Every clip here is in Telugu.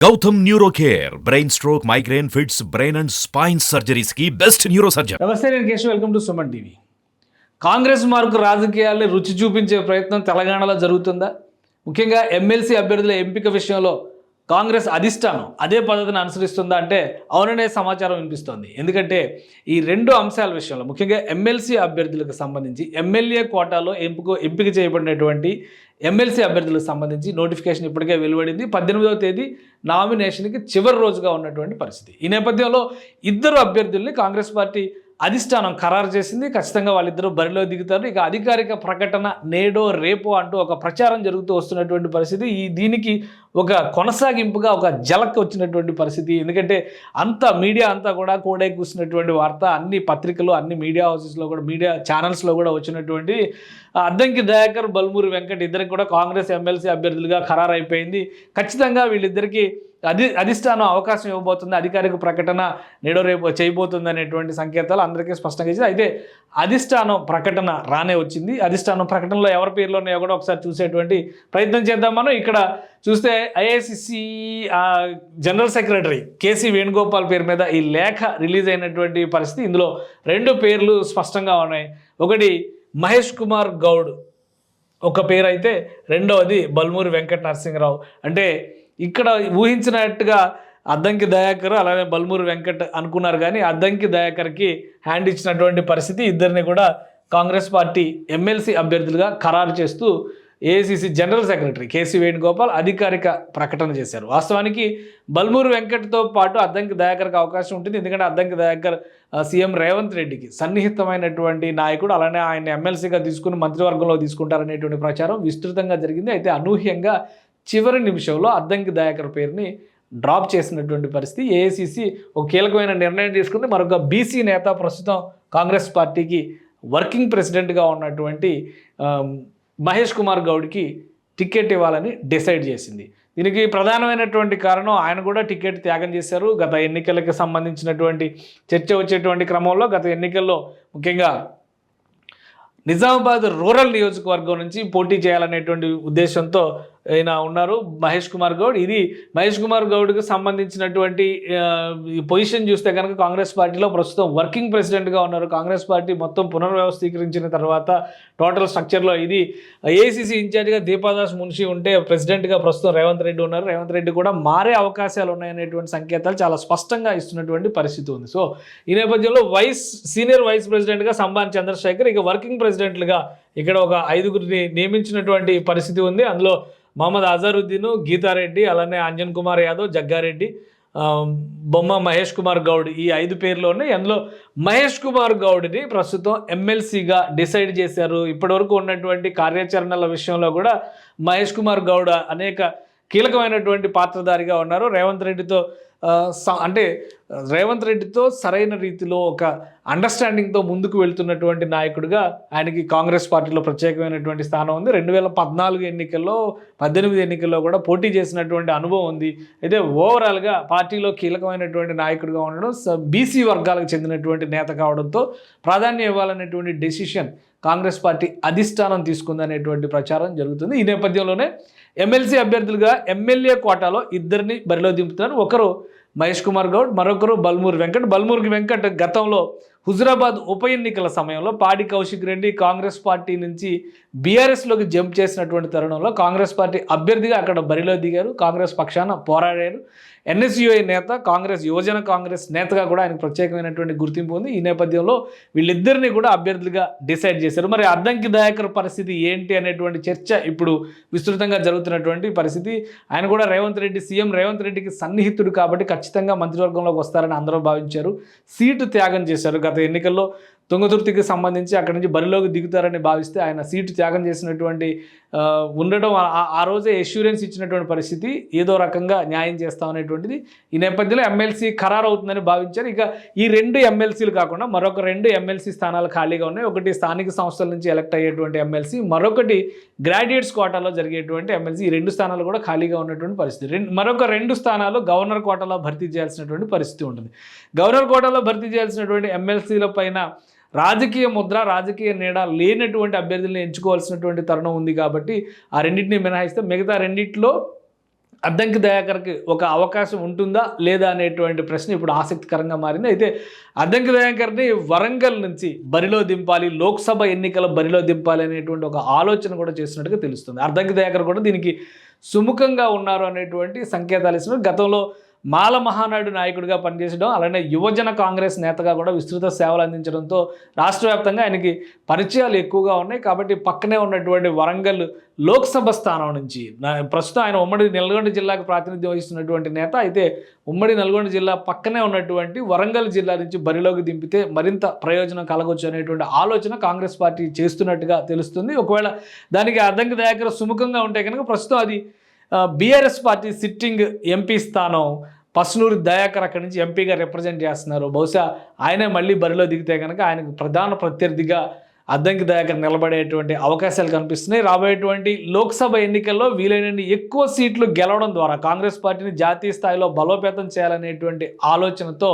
Gautam neuro care brain stroke migraine fits brain and spine సర్జరీస్కి best neuro surgeon నమస్తే నేను Keshav. Welcome to Suman TV. Congress mark రాజకీయాల్ని రుచి చూపించే ప్రయత్నం తెలంగాణలో జరుగుతుందా? ముఖ్యంగా ఎమ్మెల్సీ అభ్యర్థుల ఎంపిక విషయంలో కాంగ్రెస్ అధిష్టానం అదే పద్ధతిని అనుసరిస్తుందా అంటే అవుననే సమాచారం వినిపిస్తోంది. ఎందుకంటే ఈ రెండు అంశాల విషయంలో ముఖ్యంగా ఎమ్మెల్సీ అభ్యర్థులకు సంబంధించి ఎమ్మెల్యే కోటాలో ఎంపిక ఎంపిక చేయబడినటువంటి ఎమ్మెల్సీ అభ్యర్థులకు సంబంధించి నోటిఫికేషన్ ఇప్పటికే వెలువడింది. పద్దెనిమిదవ తేదీ నామినేషన్కి చివరి రోజుగా ఉన్నటువంటి పరిస్థితి. ఈ నేపథ్యంలో ఇద్దరు అభ్యర్థుల్ని కాంగ్రెస్ పార్టీ అధిష్టానం ఖరారు చేసింది ఖచ్చితంగా వాళ్ళిద్దరూ బరిలో దిగుతారు. ఇక అధికారిక ప్రకటన నేడో రేపో అంటూ ఒక ప్రచారం జరుగుతూ వస్తున్నటువంటి పరిస్థితి. ఈ దీనికి ఒక కొనసాగింపుగా ఒక జలక్ వచ్చినటువంటి పరిస్థితి. ఎందుకంటే అంత మీడియా అంతా కూడా కోడై కూసినటువంటి వార్త. అన్ని పత్రికలు అన్ని మీడియా హౌసెస్లో కూడా మీడియా ఛానల్స్లో కూడా వచ్చినటువంటి అద్దంకి దయాకర్ బల్మూరి వెంకట్ ఇద్దరికి కూడా కాంగ్రెస్ ఎమ్మెల్సీ అభ్యర్థులుగా ఖరారైపోయింది. ఖచ్చితంగా వీళ్ళిద్దరికీ అధి అధిష్టానం అవకాశం ఇవ్వబోతుంది అధికారిక ప్రకటన నేడో రేపు చేయబోతుంది అనేటువంటి సంకేతాలు అందరికీ స్పష్టంగా ఇచ్చింది. అయితే అధిష్టానం ప్రకటన రానే వచ్చింది. అధిష్టానం ప్రకటనలో ఎవరి పేర్లు ఉన్నాయో కూడా ఒకసారి చూసేటువంటి ప్రయత్నం చేద్దాం మనం. ఇక్కడ చూస్తే ఐఏసిసి జనరల్ సెక్రటరీ కేసీ వేణుగోపాల్ పేరు మీద ఈ లేఖ రిలీజ్ అయినటువంటి పరిస్థితి. ఇందులో రెండు పేర్లు స్పష్టంగా ఉన్నాయి. ఒకటి మహేష్ కుమార్ గౌడ్ ఒక పేరు అయితే రెండవది బల్మూరి వెంకట నరసింహరావు. అంటే ఇక్కడ ఊహించినట్టుగా అద్దంకి దయాకర్ అలానే బల్మూరి వెంకట్ అనుకున్నారు కానీ అద్దంకి దయాకర్కి హ్యాండ్ ఇచ్చినటువంటి పరిస్థితి ఇద్దరిని కూడా కాంగ్రెస్ పార్టీ ఎమ్మెల్సీ అభ్యర్థులుగా ఖరారు చేస్తూ AICC general secretary KC Venugopal అధికారిక ప్రకటన చేశారు. వాస్తవానికి బల్మూరు వెంకట్తో పాటు అద్దంకి దయాకర్కి అవకాశం ఉంటుంది. ఎందుకంటే అద్దంకి దయాకర్ సీఎం రేవంత్ రెడ్డికి సన్నిహితమైనటువంటి నాయకుడు అలానే ఆయన ఎమ్మెల్సీగా తీసుకుని మంత్రివర్గంలో తీసుకుంటారనేటువంటి ప్రచారం విస్తృతంగా జరిగింది. అయితే అనూహ్యంగా చివరి నిమిషంలో అద్దంకి దయాకర్ పేరుని డ్రాప్ చేసినటువంటి పరిస్థితి. ఏఐసిసి ఒక కీలకమైన నిర్ణయం తీసుకుంది. మరొక బీసీ నేత ప్రస్తుతం కాంగ్రెస్ పార్టీకి వర్కింగ్ ప్రెసిడెంట్గా ఉన్నటువంటి మహేష్ కుమార్ గౌడ్కి టికెట్ ఇవ్వాలని డిసైడ్ చేసింది. దీనికి ప్రధానమైనటువంటి కారణం ఆయన కూడా టికెట్ త్యాగం చేశారు. గత ఎన్నికలకు సంబంధించినటువంటి చర్చ వచ్చేటువంటి క్రమంలో గత ఎన్నికల్లో ముఖ్యంగా నిజామాబాద్ రూరల్ నియోజకవర్గం నుంచి పోటీ చేయాలనేటువంటి ఉద్దేశంతో ఆయన ఉన్నారు మహేష్ కుమార్ గౌడ్. ఇది మహేష్ కుమార్ గౌడ్కి సంబంధించినటువంటి ఈ పొజిషన్ చూస్తే కనుక కాంగ్రెస్ పార్టీలో ప్రస్తుతం వర్కింగ్ ప్రెసిడెంట్గా ఉన్నారు. కాంగ్రెస్ పార్టీ మొత్తం పునర్వ్యవస్థీకరించిన తర్వాత టోటల్ స్ట్రక్చర్లో ఇది ఏఐసిసి ఇన్ఛార్జిగా దీపాదాస్ మున్షి ఉంటే ప్రెసిడెంట్గా ప్రస్తుతం రేవంత్ రెడ్డి ఉన్నారు. రేవంత్ రెడ్డి కూడా మారే అవకాశాలు ఉన్నాయనేటువంటి సంకేతాలు చాలా స్పష్టంగా ఇస్తున్నటువంటి పరిస్థితి ఉంది. సో ఈ నేపథ్యంలో వైస్ సీనియర్ వైస్ ప్రెసిడెంట్గా సంబాన్ చంద్రశేఖర్ ఇక వర్కింగ్ ప్రెసిడెంట్లుగా ఇక్కడ ఒక ఐదుగురిని నియమించినటువంటి పరిస్థితి ఉంది. అందులో మహమ్మద్ అజరుద్దీన్ గీతారెడ్డి అలానే అంజన్ కుమార్ యాదవ్ జగ్గారెడ్డి బొమ్మ మహేష్ కుమార్ గౌడ్ ఈ ఐదు పేర్లు ఉన్నాయి. అందులో మహేష్ కుమార్ గౌడ్ని ప్రస్తుతం ఎమ్మెల్సీగా డిసైడ్ చేశారు. ఇప్పటివరకు ఉన్నటువంటి కార్యాచరణల విషయంలో కూడా మహేష్ కుమార్ గౌడ్ అనేక కీలకమైనటువంటి పాత్రధారిగా ఉన్నారు. రేవంత్ రెడ్డితో అంటే రేవంత్ రెడ్డితో సరైన రీతిలో ఒక అండర్స్టాండింగ్తో ముందుకు వెళ్తున్నటువంటి నాయకుడిగా ఆయనకి కాంగ్రెస్ పార్టీలో ప్రత్యేకమైనటువంటి స్థానం ఉంది. రెండు వేల పద్నాలుగు ఎన్నికల్లో పద్దెనిమిది ఎన్నికల్లో కూడా పోటీ చేసినటువంటి అనుభవం ఉంది. అయితే ఓవరాల్గా పార్టీలో కీలకమైనటువంటి నాయకుడిగా ఉండడం బీసీ వర్గాలకు చెందినటువంటి నేత కావడంతో ప్రాధాన్యం ఇవ్వాలనేటువంటి డెసిషన్ కాంగ్రెస్ పార్టీ అధిష్టానం తీసుకుందనేటువంటి ప్రచారం జరుగుతుంది. ఈ నేపథ్యంలోనే ఎమ్మెల్సీ అభ్యర్థులుగా ఎమ్మెల్యే కోటాలో ఇద్దరిని బరిలో దింపుతున్నారు. ఒకరు మహేష్ కుమార్ గౌడ్ మరొకరు బల్మూరి వెంకట్. బల్మూరి వెంకట్ గతంలో హుజురాబాద్ ఉప ఎన్నికల సమయంలో పాడి కౌశిక్ రెడ్డి కాంగ్రెస్ పార్టీ నుంచి బీఆర్ఎస్లోకి జంప్ చేసినటువంటి తరుణంలో కాంగ్రెస్ పార్టీ అభ్యర్థిగా అక్కడ బరిలో దిగారు. కాంగ్రెస్ పక్షాన పోరాడారు. ఎన్ఎస్యుఐ నేత కాంగ్రెస్ యువజన కాంగ్రెస్ నేతగా కూడా ఆయనకు ప్రత్యేకమైనటువంటి గుర్తింపు ఉంది. ఈ నేపథ్యంలో వీళ్ళిద్దరిని కూడా అభ్యర్థులుగా డిసైడ్ చేశారు. మరి అద్దంకి దయాకర్ పరిస్థితి ఏంటి అనేటువంటి చర్చ ఇప్పుడు విస్తృతంగా జరుగుతున్నటువంటి పరిస్థితి. ఆయన కూడా రేవంత్ రెడ్డి సీఎం రేవంత్ రెడ్డికి సన్నిహితుడు కాబట్టి ఖచ్చితంగా మంత్రివర్గంలోకి వస్తారని అందరూ భావించారు. సీటు త్యాగం చేశారు. గత ఎన్నికల్లో తుంగతుర్తికి సంబంధించి అక్కడి నుంచి బరిలోకి దిగుతారని భావిస్తే ఆయన సీటు త్యాగం చేసినటువంటి ఉండడం ఆ- రోజే ఎష్యూరెన్స్ ఇచ్చినటువంటి పరిస్థితి. ఏదో రకంగా న్యాయం చేస్తాం అనేటువంటిది ఈ నేపథ్యంలో ఎమ్మెల్సీ ఖరారు అవుతుందని భావించారు. ఇక ఈ రెండు ఎమ్మెల్సీలు కాకుండా మరొక రెండు ఎమ్మెల్సీ స్థానాలు ఖాళీగా ఉన్నాయి. ఒకటి స్థానిక సంస్థల నుంచి ఎలక్ట్ అయ్యేటువంటి ఎమ్మెల్సీ మరొకటి గ్రాడ్యుయేట్స్ కోటాలో జరిగేటువంటి ఎమ్మెల్సీ. ఈ రెండు స్థానాలు కూడా ఖాళీగా ఉన్నటువంటి పరిస్థితి. రెండు మరొక రెండు స్థానాలు గవర్నర్ కోటాలో భర్తీ చేయాల్సినటువంటి పరిస్థితి ఉంటుంది. గవర్నర్ కోటాలో భర్తీ చేయాల్సినటువంటి ఎమ్మెల్సీల పైన రాజకీయ ముద్ర రాజకీయ నీడ లేనటువంటి అభ్యర్థులను ఎంచుకోవాల్సినటువంటి తరుణం ఉంది కాబట్టి ఆ రెండింటిని మినహాయిస్తే మిగతా రెండింటిలో అద్దంకి దయాకర్కి ఒక అవకాశం ఉంటుందా లేదా అనేటువంటి ప్రశ్న ఇప్పుడు ఆసక్తికరంగా మారింది. అయితే అద్దంకి దయాకర్ని వరంగల్ నుంచి బరిలో దింపాలి లోక్సభ ఎన్నికల బరిలో దింపాలి అనేటువంటి ఒక ఆలోచన కూడా చేస్తున్నట్టుగా తెలుస్తుంది. అద్దంకి దయాకర్ కూడా దీనికి సుముఖంగా ఉన్నారు అనేటువంటి సంకేతాలు ఇస్తున్నారు. గతంలో మాల మహానాడు నాయకుడిగా పనిచేసడం అలానే యువజన కాంగ్రెస్ నేతగా కూడా విస్తృత సేవలు అందించడంతో రాష్ట్ర వ్యాప్తంగా ఆయనకి పరిచయాలు ఎక్కువగా ఉన్నాయి. కాబట్టి పక్కనే ఉన్నటువంటి వరంగల్ లోక్సభ స్థానం నుంచి ప్రస్తుతం ఆయన ఉమ్మడి నల్గొండ జిల్లాకు ప్రాతినిధ్యం వహిస్తున్నటువంటి నేత అయితే ఉమ్మడి నల్గొండ జిల్లా పక్కనే ఉన్నటువంటి వరంగల్ జిల్లా నుంచి బరిలోకి దింపితే మరింత ప్రయోజనం కలగొచ్చు అనేటువంటి ఆలోచన కాంగ్రెస్ పార్టీ చేస్తున్నట్టుగా తెలుస్తుంది. ఒకవేళ దానికి అర్థంకి దయాకర్ సుముఖంగా ఉంటే కనుక ప్రస్తుతం అది బీఆర్ఎస్ పార్టీ సిట్టింగ్ ఎంపీ స్థానం పసునూరి దయాకర్ అక్కడి నుంచి ఎంపీగా రిప్రజెంట్ చేస్తున్నారు. బహుశా ఆయనే మళ్ళీ బరిలో దిగితే కనుక ఆయనకు ప్రధాన ప్రత్యర్థిగా అద్దంకి దయాకర్ నిలబడేటువంటి అవకాశాలు కనిపిస్తున్నాయి. రాబోయేటువంటి లోక్సభ ఎన్నికల్లో వీలైనన్ని ఎక్కువ సీట్లు గెలవడం ద్వారా కాంగ్రెస్ పార్టీని జాతీయ స్థాయిలో బలోపేతం చేయాలనేటువంటి ఆలోచనతో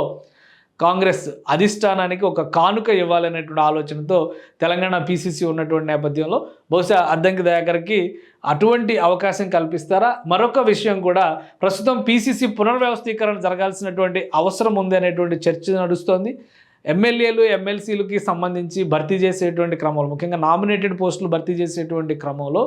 కాంగ్రెస్ అధిష్టానానికి ఒక కానుక ఇవ్వాలనేటువంటి ఆలోచనతో తెలంగాణ పీసీసీ ఉన్నటువంటి నేపథ్యంలో బహుశా అద్దంకి దయాకర్కి అటువంటి అవకాశం కల్పిస్తారా? మరొక విషయం కూడా ప్రస్తుతం పీసీసీ పునర్వ్యవస్థీకరణ జరగాల్సినటువంటి అవసరం ఉంది అనేటువంటి చర్చ నడుస్తోంది. ఎమ్మెల్యేలు ఎమ్మెల్సీలకి సంబంధించి భర్తీ చేసేటువంటి క్రమంలో ముఖ్యంగా నామినేటెడ్ పోస్టులు భర్తీ చేసేటువంటి క్రమంలో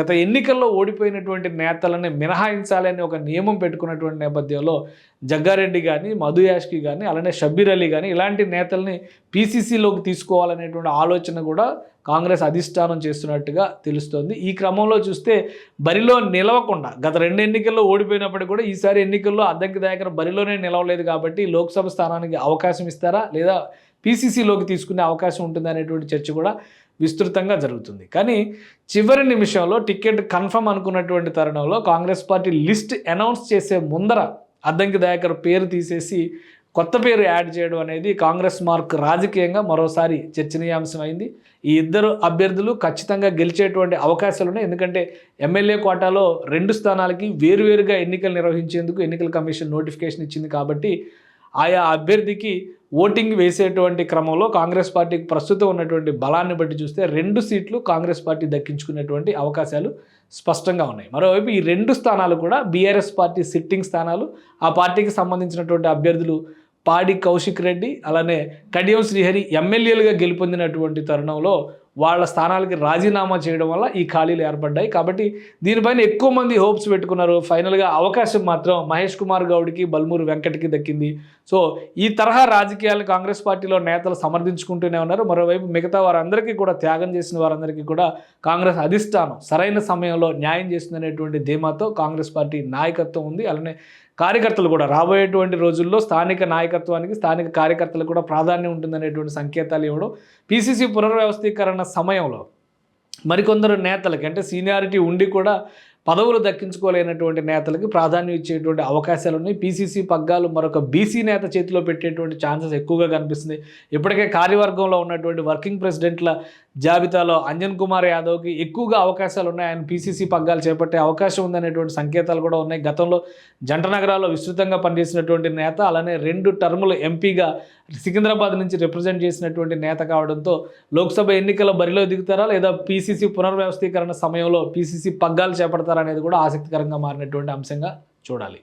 గత ఎన్నికల్లో ఓడిపోయినటువంటి నేతలని మినహాయించాలని ఒక నియమం పెట్టుకున్నటువంటి నేపథ్యంలో జగ్గారెడ్డి కానీ మధు యాష్కి కానీ అలానే షబ్బీర్ అలీ కానీ ఇలాంటి నేతల్ని పీసీసీలోకి తీసుకోవాలనేటువంటి ఆలోచన కూడా కాంగ్రెస్ అధిష్టానం చేస్తున్నట్టుగా తెలుస్తోంది. ఈ క్రమంలో చూస్తే బరిలో నిలవకుండా గత రెండు ఎన్నికల్లో ఓడిపోయినప్పటికీ కూడా ఈసారి ఎన్నికల్లో అద్దెకి దాకా బరిలోనే నిలవలేదు కాబట్టి లోక్సభ స్థానానికి అవకాశం ఇస్తారా లేదా పీసీసీలోకి తీసుకునే అవకాశం ఉంటుంది అనేటువంటి చర్చ కూడా విస్తృతంగా జరుగుతుంది. కానీ చివరి నిమిషంలో టికెట్ కన్ఫర్మ్ అనుకున్నటువంటి తరుణంలో కాంగ్రెస్ పార్టీ లిస్ట్ అనౌన్స్ చేసే ముందర అద్దంకి దయాకర్ పేరు తీసేసి కొత్త పేరు యాడ్ చేయడం అనేది కాంగ్రెస్ మార్క్ రాజకీయంగా మరోసారి చర్చనీయాంశమైంది. ఈ ఇద్దరు అభ్యర్థులు ఖచ్చితంగా గెలిచేటువంటి అవకాశాలు ఉన్నాయి. ఎందుకంటే ఎమ్మెల్యే కోటాలో రెండు స్థానాలకి వేరువేరుగా ఎన్నికలు నిర్వహించేందుకు ఎన్నికల కమిషన్ నోటిఫికేషన్ ఇచ్చింది కాబట్టి ఆయా అభ్యర్థికి ఓటింగ్ వేసేటువంటి క్రమంలో కాంగ్రెస్ పార్టీకి ప్రస్తుతం ఉన్నటువంటి బలాన్ని బట్టి చూస్తే రెండు సీట్లు కాంగ్రెస్ పార్టీ దక్కించుకునేటువంటి అవకాశాలు స్పష్టంగా ఉన్నాయి. మరోవైపు ఈ రెండు స్థానాలు కూడా బీఆర్ఎస్ పార్టీ సిట్టింగ్ స్థానాలు ఆ పార్టీకి సంబంధించినటువంటి అభ్యర్థులు పాడి కౌశిక్ రెడ్డి అలానే కడియం శ్రీహరి ఎమ్మెల్యేలుగా గెలుపొందినటువంటి తరుణంలో వాళ్ళ స్థానాలకి రాజీనామా చేయడం వల్ల ఈ ఖాళీలు ఏర్పడ్డాయి. కాబట్టి దీనిపైన ఎక్కువ మంది హోప్స్ పెట్టుకున్నారు. ఫైనల్గా అవకాశం మాత్రం మహేష్ కుమార్ గౌడ్కి బల్మూరు వెంకట్కి దక్కింది. సో ఈ తరహా రాజకీయాలను కాంగ్రెస్ పార్టీలో నేతలు సమర్థించుకుంటూనే ఉన్నారు. మరోవైపు మిగతా వారందరికీ కూడా త్యాగం చేసిన వారందరికీ కూడా కాంగ్రెస్ అధిష్టానం సరైన సమయంలో న్యాయం చేసిందనేటువంటి ధీమాతో కాంగ్రెస్ పార్టీ నాయకత్వం ఉంది. అలానే కార్యకర్తలు కూడా రాబోయేటువంటి రోజుల్లో స్థానిక నాయకత్వానికి స్థానిక కార్యకర్తలకు కూడా ప్రాధాన్యం ఉంటుందనేటువంటి సంకేతాలు ఇవ్వడం పీసీసీ పునర్వ్యవస్థీకరణ సమయంలో మరికొందరు నేతలకి అంటే సీనియారిటీ ఉండి కూడా పదవులు దక్కించుకోలేనటువంటి నేతలకి ప్రాధాన్యం ఇచ్చేటువంటి అవకాశాలు ఉన్నాయి. పీసీసీ పగ్గాలు మరొక బీసీ నేత చేతిలో పెట్టేటువంటి ఛాన్సెస్ ఎక్కువగా కనిపిస్తుంది ఇప్పటికే కార్యవర్గంలో ఉన్నటువంటి వర్కింగ్ ప్రెసిడెంట్ల జాబితాలో అంజన్ కుమార్ యాదవ్కి ఎక్కువగా అవకాశాలు ఉన్నాయి ఆయన పీసీసీ పగ్గాలు చేపట్టే అవకాశం ఉందనేటువంటి సంకేతాలు కూడా ఉన్నాయి. గతంలో జంట నగరాల్లో విస్తృతంగా పనిచేసినటువంటి నేత అలానే రెండు టర్ములు ఎంపీగా సికింద్రాబాద్ నుంచి రిప్రజెంట్ చేసినటువంటి నేత కావడంతో లోక్సభ ఎన్నికల బరిలో దిగుతారా లేదా పీసీసీ పునర్వ్యవస్థీకరణ సమయంలో పీసీసీ పగ్గాలు చేపడతారా అనేది కూడా ఆసక్తికరంగా మారినటువంటి అంశంగా చూడాలి.